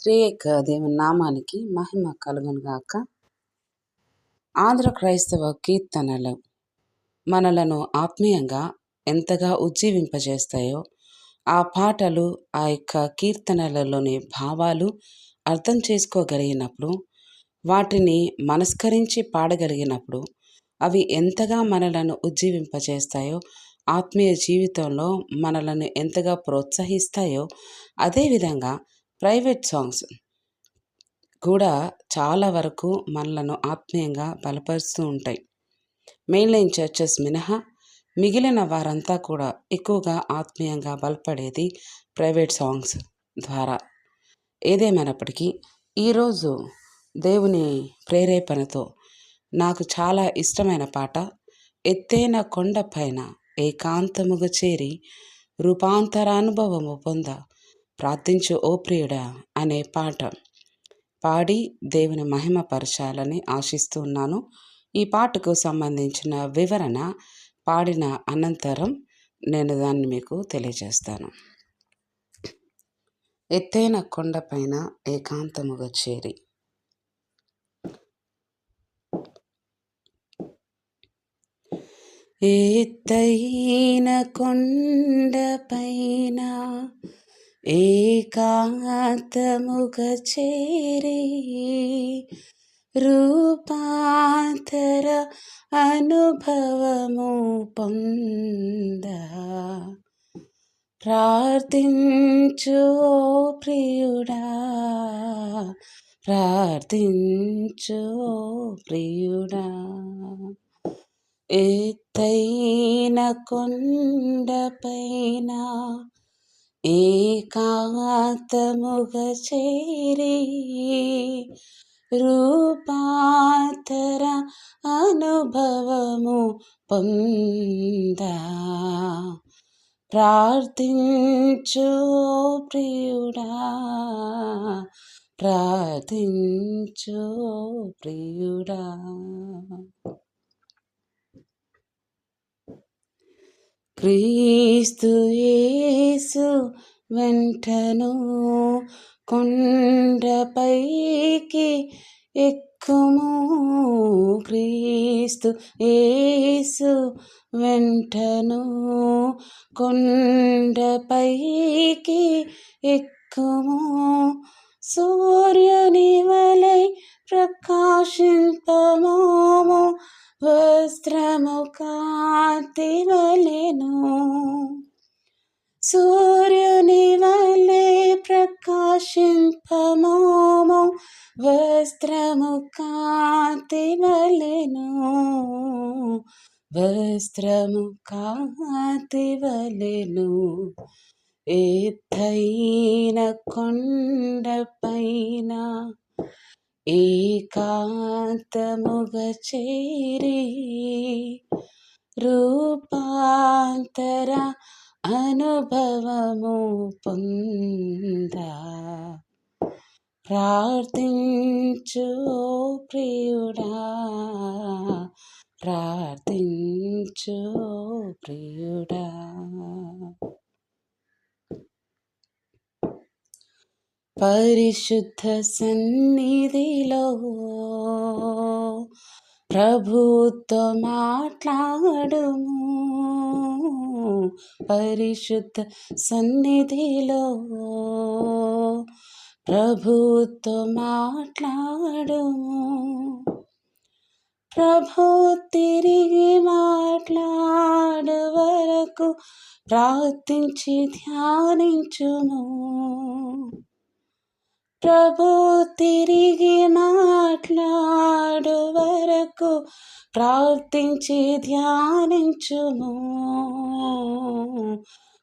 త్రియేక దేవుని నామానికి మహిమ కలుగునుగాక ఆంధ్ర క్రైస్తవ కీర్తనలు మనలను ఆత్మీయంగా ఎంతగా ఉజ్జీవింపజేస్తాయో ఆ పాటలు ఆ యొక్క కీర్తనలలోని భావాలు అర్థం చేసుకోగలిగినప్పుడు వాటిని మనస్కరించి పాడగలిగినప్పుడు అవి ఎంతగా మనలను ఉజ్జీవింపజేస్తాయో ఆత్మీయ జీవితంలో మనలను ఎంతగా ప్రోత్సహిస్తాయో అదేవిధంగా ప్రైవేట్ సాంగ్స్ కూడా చాలా వరకు మనలను ఆత్మీయంగా బలపరుస్తూ ఉంటాయి. మెయిన్లైన్ చర్చెస్ మినహా మిగిలిన వారంతా కూడా ఎక్కువగా ఆత్మీయంగా బలపడేది ప్రైవేట్ సాంగ్స్ ద్వారా. ఏదేమైనప్పటికీ ఈరోజు దేవుని ప్రేరేపణతో నాకు చాలా ఇష్టమైన పాట ఎత్తైన కొండపైన ఏకాంతముగా చేరి రూపాంతరానుభవము పొంద ప్రార్థించు ఓ ప్రియుడా అనే పాట పాడి దేవుని మహిమపరచాలని ఆశిస్తున్నాను ఈ పాటకు సంబంధించిన వివరణ పాడిన అనంతరం నేను దాన్ని మీకు తెలియజేస్తాను. ఎత్తైన కొండపైన ఏకాంతముగా చేరి. ఎత్తైన కొండపైన ఏకాంతముగ చేరి రూపాంతర అనుభవము పొంద. ప్రార్థించు ప్రియుడా ప్రార్థించు ప్రియుడా. ఎత్తైన కొండపైన ఏకాంతముగ చేరి రూపాంతర అనుభవము పొంద ప్రార్థించు ప్రియుడా ప్రార్థించు ప్రియుడా క్రీస్తు యేసు వెంటను కొండపైకి ఎక్కుము. క్రీస్తు యేసు వెంటను కొండపైకి ఎక్కుము. సూర్యుని వలై ప్రకాశింపమోము వస్త్రము కాతివలెను సూర్యుని వలె ప్రకాశింపమోము. వస్త్రము కాతివలెను వస్త్రము కాతివలెను ఎత్తైన కొండపైన ఏకాంతముగ చేరి రూపాంతర అనుభవము పొంద. ప్రార్థించు ప్రియుడా ప్రార్థించు ప్రియుడా. పరిశుద్ధ సన్నిధిలో ప్రభుతో మాట్లాడుము. పరిశుద్ధ సన్నిధిలో ప్రభుతో మాట్లాడుము. ప్రభు తిరిగి మాట్లాడు వరకు ప్రార్థించి ధ్యానించుము. ప్రభు తిరిగి మాట్లాడు వరకు ప్రార్థించి ధ్యానించుము.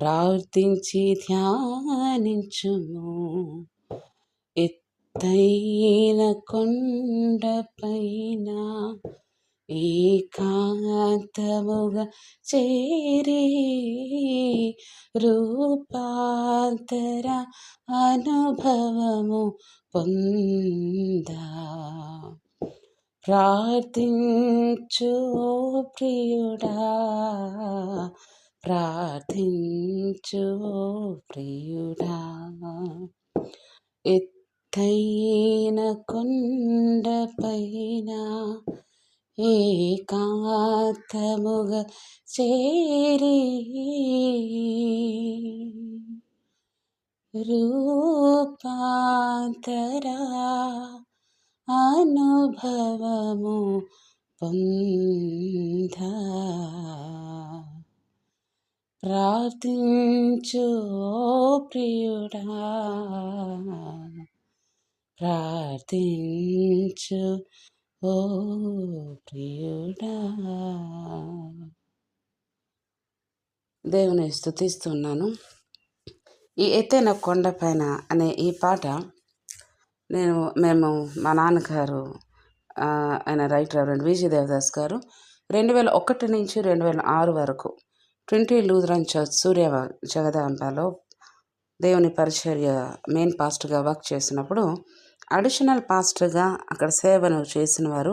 ప్రార్థించి ధ్యానించుము. ఎత్తైన కొండపైన ఏకాంతముగా చేరి రూపాంతర అనుభవము పొంద ప్రార్థించు ప్రియుడా ప్రార్థించు ప్రియుడా ఎత్తైన కొండపైన ఏకాంతముగా చేరి రూపాంతరా అనుభవము పొంద ప్రార్థించు ప్రియుడా ప్రార్థించు ఓ ప్రియుడా. దేవుని స్థుతిస్తున్నాను ఈ ఎత్తైన కొండపైన అనే ఈ పాట నేను మేము మా నాన్నగారు ఆయన రైటర్ రెవరెండ్ విజయ దేవదాస్ గారు రెండు వేల ఒకటి నుంచి రెండు వేల ఆరు వరకు ట్వంటీ లూథరన్ చర్చ్ సూర్య జగదాంబలో దేవుని పరిచర్య మెయిన్ పాస్ట్గా వర్క్ చేసినప్పుడు అడిషనల్ పాస్టర్గా అక్కడ సేవను చేసిన వారు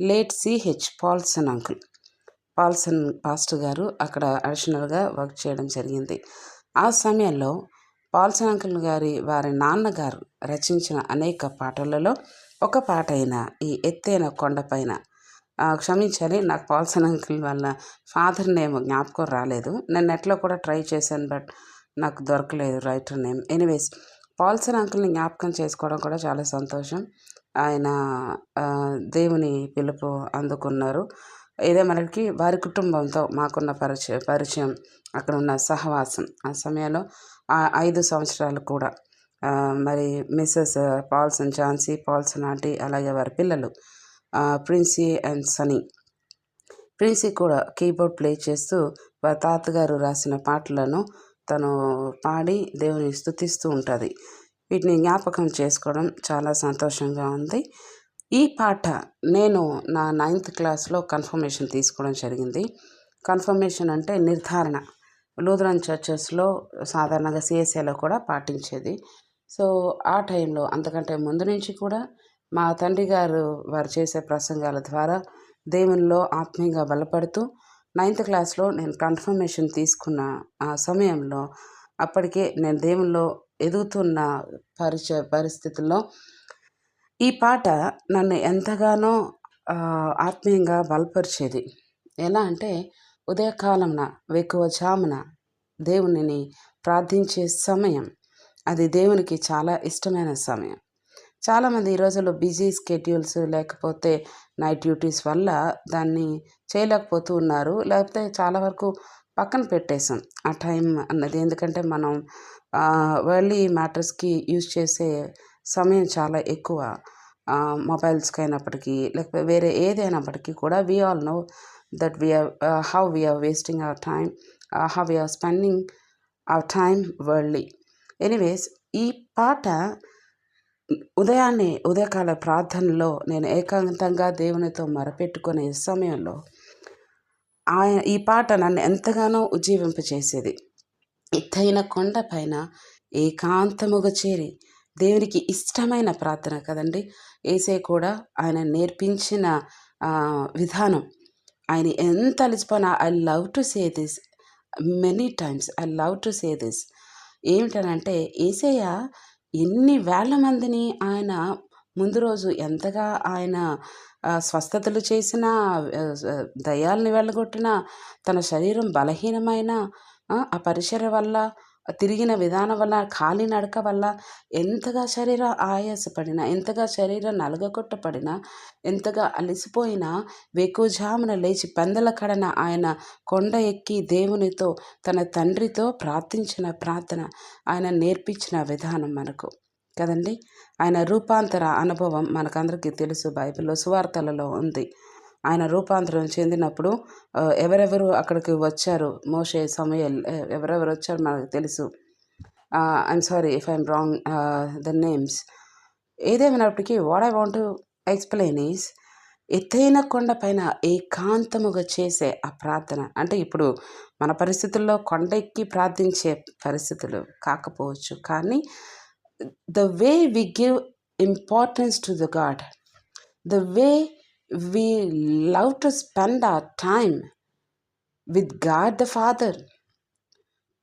late CH Paulson uncle. Paulson pastor గారు అక్కడ అడిషనల్గా వర్క్ చేయడం జరిగింది. ఆ సమయంలో పాల్సన్ అంకుల్ గారి వారి నాన్నగారు రచించిన అనేక పాటలలో ఒక పాట అయిన ఈ ఎత్తైన కొండపైన క్షమించాలి నాకు పాల్సన్ అంకుల్ వాళ్ళ ఫాదర్ నేమ్ జ్ఞాపకం రాలేదు. నేను నెట్లో కూడా ట్రై చేశాను బట్ నాకు దొరకలేదు రైటర్ నేమ్. ఎనీవేస్ పాల్సన్ అంకుల్ని జ్ఞాపకం చేసుకోవడం కూడా చాలా సంతోషం. ఆయన దేవుని పిలుపు అందుకున్నారు. ఇదే మనకి వారి కుటుంబంతో మాకున్న పరిచయం పరిచయం అక్కడ ఉన్న సహవాసం. ఆ సమయంలో ఐదు సంవత్సరాలు కూడా మరి Mrs Paulson Jhansi Paulson aunty అలాగే వారి పిల్లలు ప్రిన్సీ అండ్ సనీ ప్రిన్సీ కూడా కీబోర్డ్ ప్లే చేస్తూ వారి తాతగారు రాసిన పాటలను తను పాడి దేవుని స్థుతిస్తూ ఉంటుంది. వీటిని జ్ఞాపకం చేసుకోవడం చాలా సంతోషంగా ఉంది. ఈ పాట నేను నా నైన్త్ క్లాస్లో కన్ఫర్మేషన్ తీసుకోవడం జరిగింది. కన్ఫర్మేషన్ అంటే నిర్ధారణ. లూథరన్ చర్చెస్లో సాధారణంగా సిఎస్ఏలో కూడా పాటించేది. సో ఆ టైంలో అంతకంటే ముందు నుంచి కూడా మా తండ్రి గారు వారు చేసే ప్రసంగాల ద్వారా దేవునిలో ఆత్మీయంగా బలపడుతూ నైన్త్ క్లాస్లో నేను కన్ఫర్మేషన్ తీసుకున్న ఆ సమయంలో అప్పటికే నేను దేవుల్లో ఎదుగుతున్న పరిచ పరిస్థితుల్లో ఈ పాట నన్ను ఎంతగానో ఆత్మీయంగా బలపరిచేది. ఎలా అంటే ఉదయకాలంన వెక్కువ జామున దేవునిని ప్రార్థించే సమయం. అది దేవునికి చాలా ఇష్టమైన సమయం. చాలామంది ఈ రోజుల్లో బిజీ స్కెడ్యూల్స్ లేకపోతే నైట్ డ్యూటీస్ వల్ల దాన్ని చేయలేకపోతూ ఉన్నారు. లేకపోతే చాలా వరకు పక్కన పెట్టేసాం ఆ టైం అన్నది. ఎందుకంటే మనం వరల్డ్లీ మ్యాటర్స్కి యూజ్ చేసే సమయం చాలా ఎక్కువ. మొబైల్స్కి అయినప్పటికీ లేకపోతే వేరే ఏదైనప్పటికీ కూడా we all know that we are how we are wasting our time how we are spending our time worldly anyways ఈ పాట ఉదయాన్నే ఉదయకాల ప్రార్థనలో నేను ఏకాంతంగా దేవునితో మరపెట్టుకునే సమయంలో ఆయన ఈ పాట నన్ను ఎంతగానో ఉజ్జీవింపచేసేది. ఎత్తైన కొండ పైన ఏకాంతముగా చేరి దేవునికి ఇష్టమైన ప్రార్థన కదండి. ఏసే కూడా ఆయన నేర్పించిన విధానం. ఆయన ఎంత అలిచిపోయినా I love to say this many times I love to say this. ఏమిటనంటే ఏసయ్య ఎన్ని వేల మందిని ఆయన ముందు రోజు ఎంతగా ఆయన స్వస్థతలు చేసిన దయాల్ని వెళ్ళగొట్టిన తన శరీరం బలహీనమైన ఆ పరిసర వల్ల తిరిగిన విధానం వల్ల ఖాళీ నడక వల్ల ఎంతగా శరీర ఆయాసపడినా ఎంతగా శరీరం నలగకొట్టపడిన ఎంతగా అలసిపోయినా వేకుజామున లేచి పందెల కడన ఆయన కొండ ఎక్కి దేవునితో తన తండ్రితో ప్రార్థించిన ప్రార్థన ఆయన నేర్పించిన విధానం మనకు. కదండి? ఆయన రూపాంతర అనుభవం మనకందరికీ తెలుసు బైబిల్లో సువార్తలలో ఉంది. ఆయన రూపాంతరం చెందినప్పుడు ఎవరెవరు అక్కడికి వచ్చారు? మోషే సమయల్ ఎవరెవరు వచ్చారు మనకు తెలుసు. I'm sorry if I'm wrong the names ఏదేమైనప్పటికీ what I want explain is ఎత్తైన కొండ పైన ఏకాంతముగా చేసే ఆ ప్రార్థన. అంటే ఇప్పుడు మన పరిస్థితుల్లో కొండ ఎక్కి ప్రార్థించే పరిస్థితులు కాకపోవచ్చు కానీ the way we give importance to the God the way we love to spend our time with God the Father,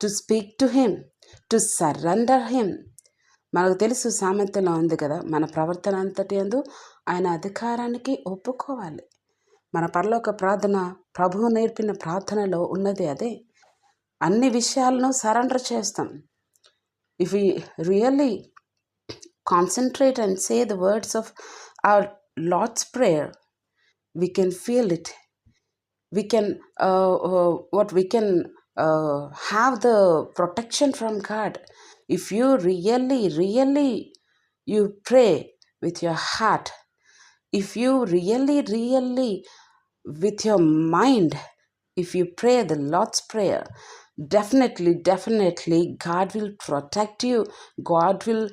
to speak to Him, to surrender Him, మనకు తెలుసు సామెతలో ఉంది కదా మన ప్రవర్తన అంతటి అందు ఆయన అధికారానికి ఒప్పుకోవాలి. మన పరలోక ప్రార్థన ప్రభువు నేర్పిన ప్రార్థనలో ఉన్నది అదే. అన్ని విషయాలను సరెండర్ చేస్తాం. If you really concentrate and say the words of our Lord's prayer we can feel it. We can uh, uh, what we can uh, have the protection from god. If you really really you pray with your heart if you really really with your mind if you pray the lord's prayer definitely definitely god will protect you god will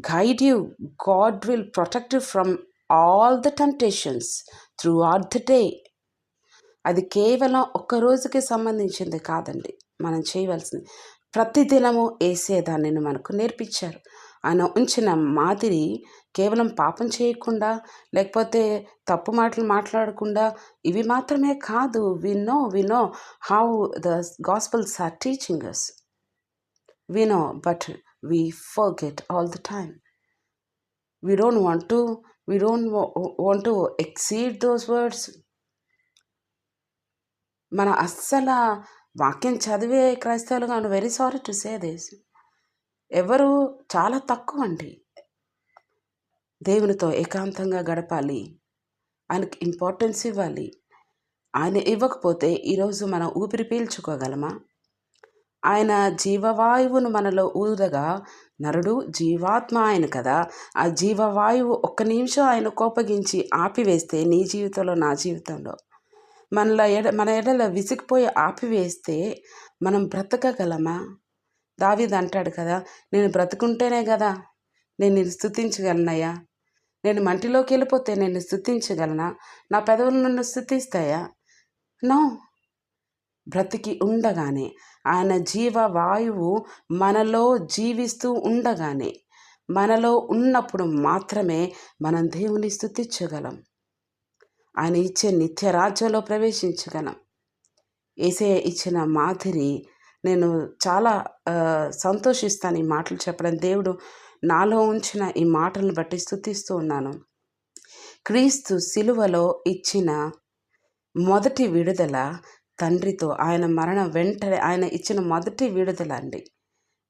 guide you god will protect you from all the temptations through throughout the day అది కేవలం ఒక్క రోజుకి సంబంధించింది కాదండి. మనం చేయవలసింది ప్రతిదినము వేసే దానిని మనకు నేర్పించారు. ఆయన ఉంచిన మాదిరి కేవలం పాపం చేయకుండా లేకపోతే తప్పు మాటలు మాట్లాడకుండా ఇవి మాత్రమే కాదు we know we know how the gospels are teaching us we know but we forget all the time we don't want to we don't wa- want to exceed those words. మన అస్సల వాక్యం చదివే క్రైస్తవులుగా I'm very sorry to say this ఎవరు చాలా తక్కువ అండి. దేవునితో ఏకాంతంగా గడపాలి. ఆయనకి ఇంపార్టెన్స్ ఇవ్వాలి. ఆయన ఇవ్వకపోతే ఈరోజు మనం ఊపిరి పీల్చుకోగలమా? ఆయన జీవవాయువును మనలో ఊదగా నరుడు జీవాత్మ ఆయన కదా. ఆ జీవవాయువు ఒక్క నిమిషం ఆయన కోపగించి ఆపివేస్తే నీ జీవితంలో నా జీవితంలో. మనలో ఎడ మన ఎడల విసిగిపోయి ఆపివేస్తే మనం బ్రతకగలమా? దావీద్ అంటాడు కదా నేను బ్రతుకుంటేనే కదా నేను నిన్ను స్థుతించగలనయ్యా? నేను మంటిలోకి వెళ్ళిపోతే నేను స్థుతించగలనా? నా పెదవులు నన్ను స్థుతిస్తాయా? నో బ్రతికి ఉండగానే ఆయన జీవ వాయువు మనలో జీవిస్తూ ఉండగానే మనలో ఉన్నప్పుడు మాత్రమే మనం దేవుని స్థుతించగలం. ఆయన ఇచ్చే నిత్య రాజ్యంలో ప్రవేశించగలం. ఏసే ఇచ్చిన మాదిరి నేను చాలా సంతోషిస్తాను ఈ మాటలు చెప్పడం. దేవుడు నాలో ఉంచిన ఈ మాటలను బట్టి స్థుతిస్తూ ఉన్నాను. క్రీస్తు సిలువలో ఇచ్చిన మొదటి విడుదల తండ్రితో ఆయన మరణం వెంటనే ఆయన ఇచ్చిన మొదటి విడుదల అండి.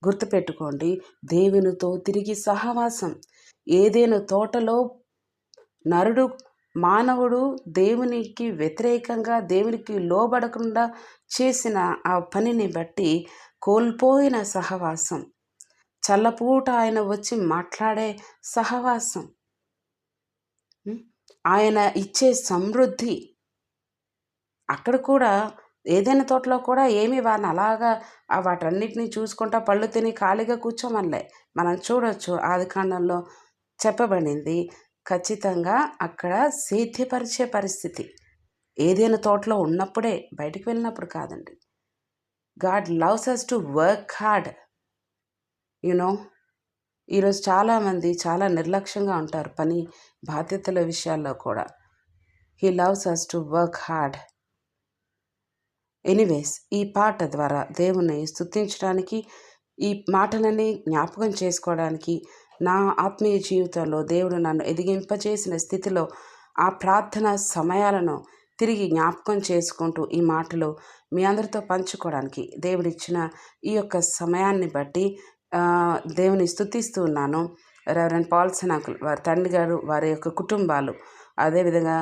గుర్తుపెట్టుకోండి దేవునితో తిరిగి సహవాసం. ఏదేను తోటలో నరుడు మానవుడు దేవునికి వ్యతిరేకంగా దేవునికి లోబడకుండా చేసిన ఆ పనిని బట్టి కోల్పోయిన సహవాసం. చల్లపూట ఆయన వచ్చి మాట్లాడే సహవాసం. ఆయన ఇచ్చే సమృద్ధి. అక్కడ కూడా ఏదైనా తోటలో కూడా ఏమి వారిని అలాగా వాటన్నిటిని చూసుకుంటా పళ్ళు తిని ఖాళీగా కూర్చోమనిలే. మనం చూడొచ్చు ఆది కాండంలో చెప్పబడింది ఖచ్చితంగా అక్కడ సేద్యపరిచే పరిస్థితి. ఏదైనా తోటలో ఉన్నప్పుడే బయటికి వెళ్ళినప్పుడు కాదండి. God loves us to work hard you know ఈరోజు చాలామంది చాలా నిర్లక్ష్యంగా ఉంటారు పని బాధ్యతల విషయాల్లో కూడా. He loves us to work hard anyways ఈ పాట ద్వారా దేవుని స్థుతించడానికి ఈ మాటలని జ్ఞాపకం చేసుకోవడానికి నా ఆత్మీయ జీవితంలో దేవుడు నన్ను ఎదిగింపచేసిన స్థితిలో ఆ ప్రార్థన సమయాలను తిరిగి జ్ఞాపకం చేసుకుంటూ ఈ మాటలు మీ అందరితో పంచుకోవడానికి దేవుడిచ్చిన ఈ యొక్క సమయాన్ని బట్టి దేవుని స్థుతిస్తూ ఉన్నాను. రెవరెండ్ పాల్సన్ అంకుల్ వారి తండ్రి గారు వారి యొక్క కుటుంబాలు అదేవిధంగా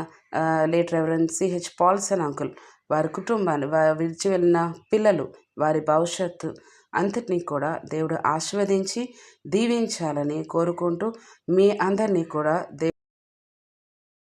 late Reverend C H Paulson uncle వారి కుటుంబాన్ని వారి విడిచి వెళ్ళిన పిల్లలు వారి భవిష్యత్తు అంతటినీ కూడా దేవుడు ఆశీర్వదించి దీవించాలని కోరుకుంటూ మీ అందరినీ కూడా దే